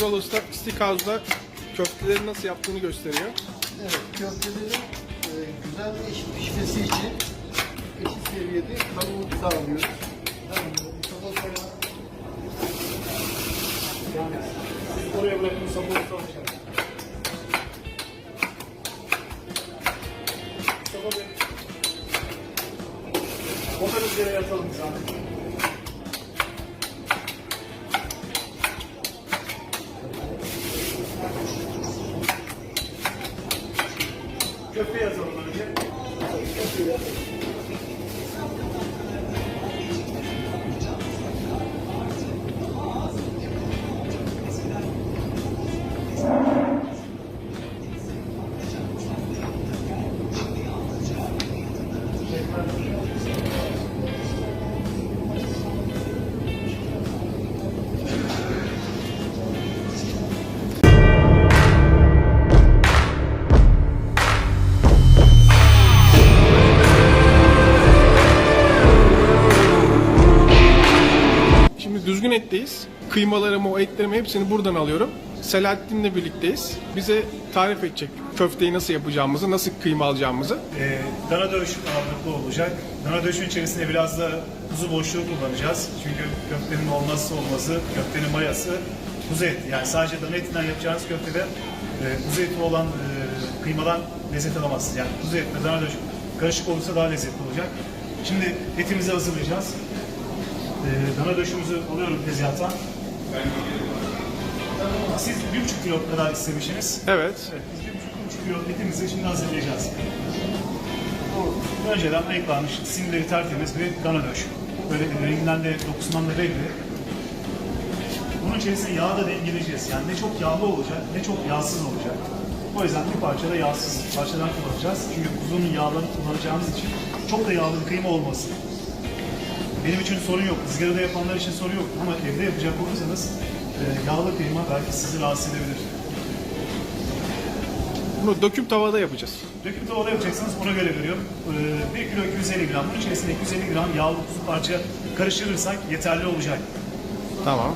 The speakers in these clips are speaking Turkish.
Vural Usta Steakhouse'da köfteleri nasıl yaptığını gösteriyor. Evet, köftelerin e, güzel eşit pişmesi için eşit seviyede kavurup sağlıyoruz. Sabah sonra oraya bırakın sabun olacak. Sabah Bey. O da rüzgara yatalım zaten. よろしくお願いします。Düzgün etteyiz. Kıymalarımı, o etlerimi hepsini buradan alıyorum. Selahattin'le birlikteyiz. Bize tarif edecek köfteyi nasıl yapacağımızı, nasıl kıyma alacağımızı. Ee, dana dövüş ağırlıklı olacak. Dana dövüşün içerisinde biraz da kuzu boşluğu kullanacağız. Çünkü köftenin olmazsa olmazı, köftenin mayası kuzu eti. Yani sadece dana etinden yapacağınız köftede e, kuzu eti olan e, kıymadan lezzet alamazsınız. Yani kuzu eti ve dana dövüş karışık olursa daha lezzetli olacak. Şimdi etimizi hazırlayacağız. Ee, dana döşümüzü alıyorum tezgahtan. Siz bir buçuk kilo kadar istemişsiniz. Evet. Evet, biz bir buçuk, buçuk kilo etimizi şimdi hazırlayacağız. Bu önceden ayıklanmış, sinirleri tertemiz bir dana döş. Böyle renginden de dokusundan da belli. Bunun içerisine yağı da dengeleyeceğiz. Yani ne çok yağlı olacak, ne çok yağsız olacak. O yüzden bir parça da yağsız parçadan kullanacağız. Çünkü kuzunun yağlarını kullanacağımız için çok da yağlı bir kıyma olmasın. Benim için sorun yok. Izgarada yapanlar için sorun yok. Ama evde yapacak olursanız e, yağlı kıyma belki sizi rahatsız edebilir. Bunu döküp tavada yapacağız. Döküp tavada yapacaksınız ona göre veriyorum. Ee, 1 kilo 250 gram. Bunun içerisinde 250 gram yağlı kuzu parça karıştırırsak yeterli olacak. Tamam.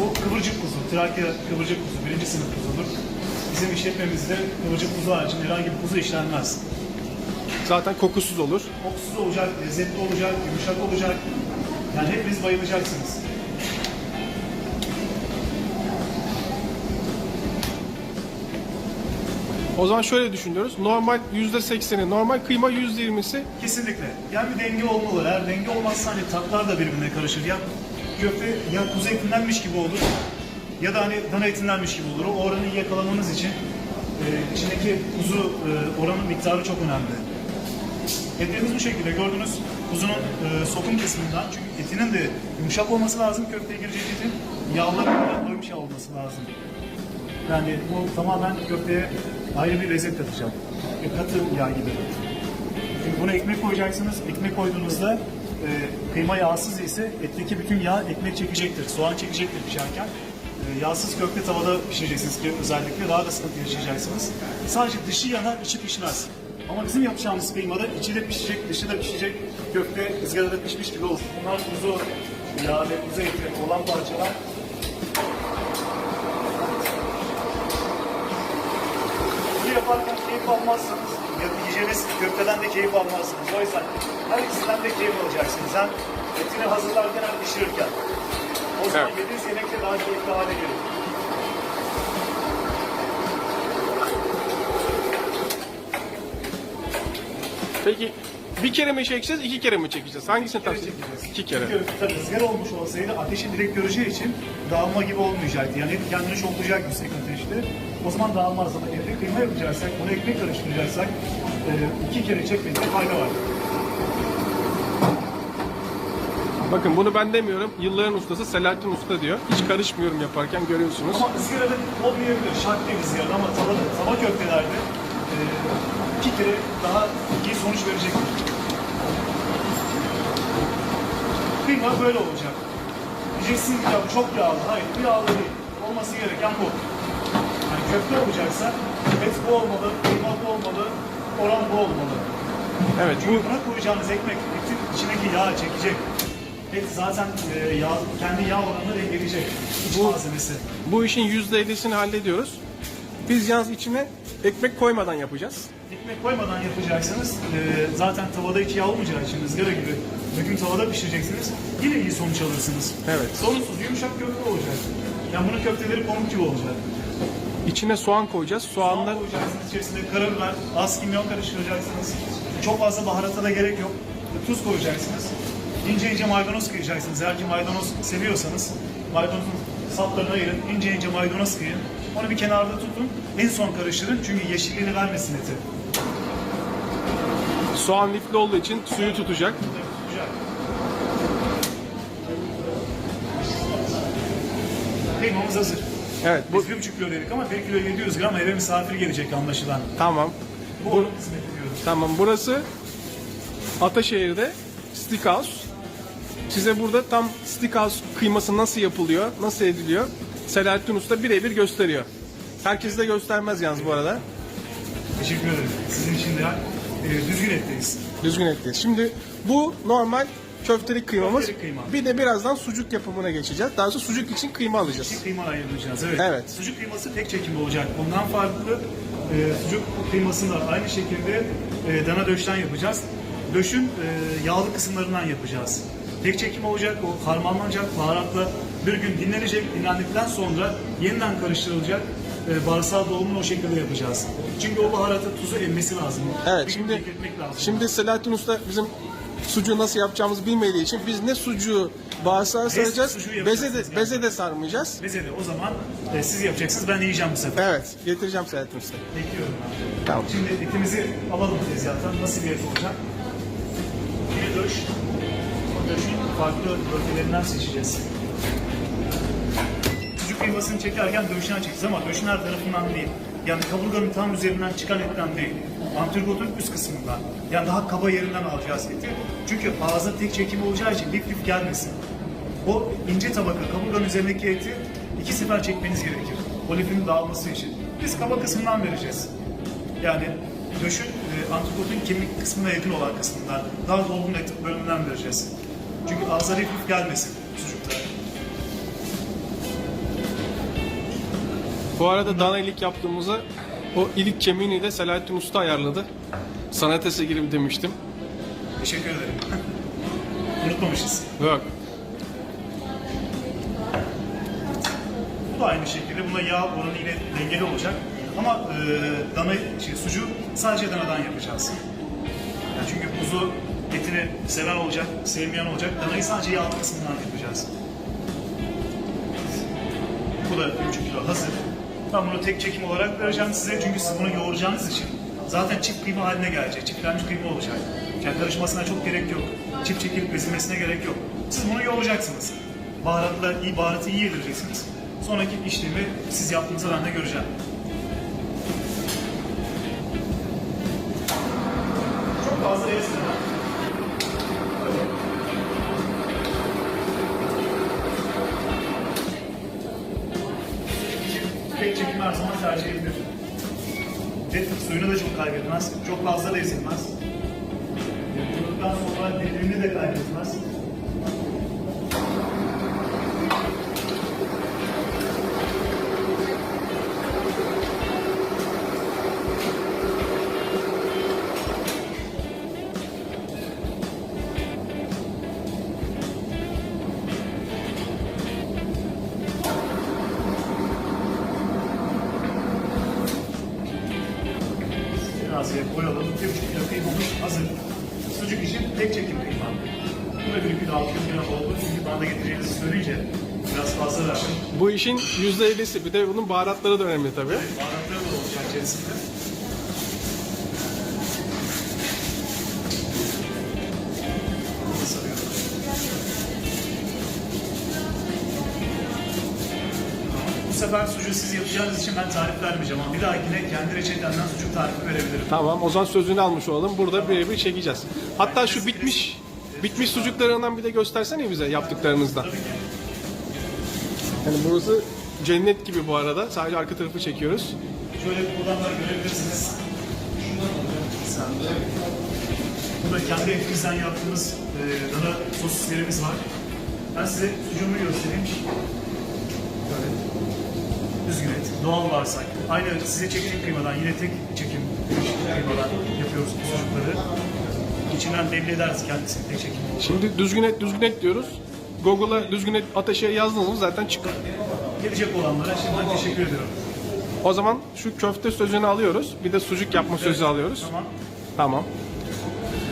Bu kıvırcık kuzu, Trakya kıvırcık kuzu, birinci sınıf kuzudur. Bizim işletmemizde kıvırcık kuzu haricinde herhangi bir kuzu işlenmez. Zaten kokusuz olur. Kokusuz olacak, lezzetli olacak, yumuşak olacak. Yani hepiniz bayılacaksınız. O zaman şöyle düşünüyoruz. Normal %80'i, normal kıyma %20'si Kesinlikle. Yani bir denge olmalı. Eğer denge olmazsa hani tatlar da birbirine karışır. Ya köfte ya kuzu etindenmiş gibi olur ya da hani dana etindenmiş gibi olur. O oranı iyi yakalamanız için e, içindeki kuzu e, oranın miktarı çok önemli. Etlerimiz bu şekilde gördünüz. Kuzunun e, sokum kısmından çünkü etinin de yumuşak olması lazım köfteye girecek etin. Yağların da doymuş olması lazım. Yani bu tamamen köfteye ayrı bir lezzet katacak. Bir katı yağ gibi. Çünkü buna ekmek koyacaksınız. Ekmek koyduğunuzda e, kıyma yağsız ise etteki bütün yağ ekmek çekecektir. Soğan çekecektir pişerken. E, yağsız köfte tavada pişireceksiniz ki özellikle daha da sıkıntı yaşayacaksınız. Sadece dışı yanar, içi pişmez. Ama bizim yapacağımız kıymada içi de pişecek, dışı da pişecek. Köfte ızgarada pişmiş gibi olsun. Bunlar kuzu yağı ve kuzu eti olan parçalar. Bunu yaparken keyif almazsanız, ya yiyeceğiniz köfteden de keyif almazsınız. O yüzden her ikisinden de keyif alacaksınız. Hem etini hazırlarken hem pişirirken. O zaman Evet. yediğiniz yemek de daha keyifli hale gelir. Peki bir kere mi çekeceğiz, iki kere mi çekeceğiz? Hangisini tavsiye çekeceğiz. İki kere. Çünkü tabii ızgara olmuş olsaydı ateşi direkt göreceği için dağılma gibi olmayacaktı. Yani et kendini şoklayacak yüksek ateşte. O zaman dağılmaz ama evde kıyma yapacaksak, ona ekmek karıştıracaksak e, iki kere çekmekte fayda var. Bakın bunu ben demiyorum. Yılların ustası Selahattin Usta diyor. Hiç karışmıyorum yaparken görüyorsunuz. Ama ızgarada olmayabilir, şart değil ızgarada ama tava, tava köftelerde iki kere daha iyi sonuç verecektir. Kıyma böyle olacak. Diyeceksin ki ya bu çok yağlı. Hayır bu yağlı değil. Olması gereken bu. Yani köfte olacaksa et bu olmalı, kıyma bu olmalı, oran bu olmalı. Evet bu Çünkü buna koyacağınız ekmek, etin içindeki yağ çekecek. Et zaten e, yağ, kendi yağ oranını dengeleyecek. İç Bu- malzemesi. Bu işin %50'sini hallediyoruz. Biz yalnız içine ekmek koymadan yapacağız. Ekmek koymadan yapacaksınız. e, zaten tavada hiç yağ olmayacağı için ızgara gibi bugün tavada pişireceksiniz. Yine iyi sonuç alırsınız. Evet. Sorunsuz yumuşak köfte olacak. Yani bunun köfteleri pamuk gibi olacak. İçine soğan koyacağız. Soğan Soğanlar koyacaksınız içerisinde karabiber, az kimyon karıştıracaksınız. Çok fazla baharata da gerek yok. Tuz koyacaksınız. İnce ince maydanoz kıyacaksınız. Eğer ki maydanoz seviyorsanız maydanozun saplarını ayırın. ince ince maydanoz kıyın. Onu bir kenarda tutun. En son karıştırın. Çünkü yeşilliğini vermesin eti. soğan lifli olduğu için suyu tutacak. Güzel. Kıymamız hazır. Evet bu Biz bir buçuk kilo dedik ama bir kilo 700 gram eve misafir gelecek anlaşılan. tamam. Bu diyoruz. Tamam burası Ataşehir'de Steakhouse. Size burada tam Steakhouse kıyması nasıl yapılıyor, nasıl ediliyor Selahattin Usta birebir gösteriyor. Herkes de göstermez yalnız bu arada. Teşekkür ederim. Sizin için de e, düzgün etteyiz. Düzgün etli. Şimdi bu normal köftelik kıymamız. Köftelik kıyma. Bir de birazdan sucuk yapımına geçeceğiz. Daha sonra sucuk için kıyma alacağız. Çift kıyma ayıracağız. Evet. Evet. Sucuk kıyması tek çekim olacak. Ondan farklı e, sucuk kıymasını da aynı şekilde e, dana döşten yapacağız. Döşün e, yağlı kısımlarından yapacağız. Tek çekim olacak, o harmanlanacak, baharatla bir gün dinlenecek, dinlendikten sonra yeniden karıştırılacak. E, bağırsal dolumunu o şekilde yapacağız. Çünkü o baharatı tuzu emmesi lazım. Evet Bir şimdi bekletmek lazım. şimdi Selahattin Usta bizim sucuğu nasıl yapacağımızı bilmediği için biz ne sucuğu bağırsağa saracağız, beze de, yani. beze de sarmayacağız. Meze de o zaman e, siz yapacaksınız, ben yiyeceğim bu sefer. Evet, getireceğim Selahattin Usta. Bekliyorum. Tamam. Şimdi etimizi alalım tezgahtan. Nasıl bir et olacak? Bir döş. O döşün farklı bölgelerinden seçeceğiz. Kıymasını çekerken döşünden çekeceğiz ama döşün her tarafından değil. Yani kaburganın tam üzerinden çıkan etten değil. Antrikotun üst kısmından. Yani daha kaba yerinden alacağız eti. Çünkü ağza tek çekim olacağı için lif lif gelmesin. O ince tabaka kaburganın üzerindeki eti iki sefer çekmeniz gerekir. O lifin dağılması için. Biz kaba kısmından vereceğiz. Yani döşün e, antrikotun kemik kısmına yakın olan kısmından, daha dolgun et bölümünden vereceğiz. Çünkü ağza lif lif gelmesin sucukta. Bu arada dana ilik yaptığımızda o ilik kemiğini de Selahattin Usta ayarladı. Sanat eseri gibi demiştim. Teşekkür ederim. Unutmamışız. Yok. Bu da aynı şekilde buna yağ oranı yine dengeli olacak. Ama e, dana şey, sucuğu sadece danadan yapacağız. Yani çünkü kuzu etini seven olacak, sevmeyen olacak. Danayı sadece yağlı kısmından yapacağız. Bu da 3 kilo hazır. Ben bunu tek çekim olarak vereceğim size çünkü siz bunu yoğuracağınız için zaten çift kıyma haline gelecek, çiftlenmiş kıyma olacak. Yani karışmasına çok gerek yok. Çift çekilip ezilmesine gerek yok. Siz bunu yoğuracaksınız. Baharatla iyi baharatı iyi yedireceksiniz. Sonraki işlemi siz yaptığınızda ben de göreceğim. Çok fazla ezmeden. Kaybetmez. Çok fazla da ezilmez. Yapıldıktan sonra dediğini de kaybetmez. Teraziye koyalım. Bir buçuk kilo kıymamız hazır. Sucuk için tek çekim kıyma. Bu da bir kilo 600 gram oldu. Çünkü bana getireceğinizi söyleyince biraz fazla verdim. Bu işin %50'si. Bir de bunun baharatları da önemli tabii. Baharatları da olacak içerisinde. Sefer sucuğu siz yapacağınız için ben tarif vermeyeceğim ama bir dahakine kendi reçetemden sucuk tarifi verebilirim. Tamam o zaman sözünü almış olalım. Burada birebir çekeceğiz. Hatta şu bitmiş bitmiş sucuklarından bir de göstersene bize yaptıklarınızdan. Tabii ki. Yani burası cennet gibi bu arada. Sadece arka tarafı çekiyoruz. Şöyle buradan da görebilirsiniz. Sen de. Burada kendi elimizden yaptığımız e, dana sosislerimiz var. Ben size sucuğumu göstereyim. Düzgün et, doğal varsay. Aynı size çekim kıymadan, yine tek çekim kıymadan yapıyoruz sucukları. İçinden belli ederiz kendisini tek çekim. Şimdi düzgün et düzgün et diyoruz. Google'a düzgün et ateşe yazdınız mı zaten çıkar. Gelecek olanlara şimdiden teşekkür ediyorum. O zaman şu köfte sözünü alıyoruz. Bir de sucuk yapma sözü alıyoruz. Tamam. Tamam.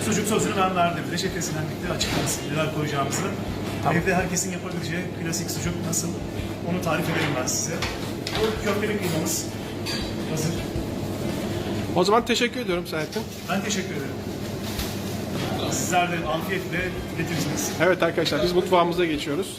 Sucuk sosunu ben verdim. Reçetesinden bitti açıklaması neler koyacağımızı. Evde herkesin yapabileceği klasik sucuk nasıl onu tarif ederim ben size. Bu köfteli kıymamız hazır. O zaman teşekkür ediyorum Selahattin. Ben teşekkür ederim. Sizler de afiyetle getirdiniz. Evet arkadaşlar biz mutfağımıza geçiyoruz.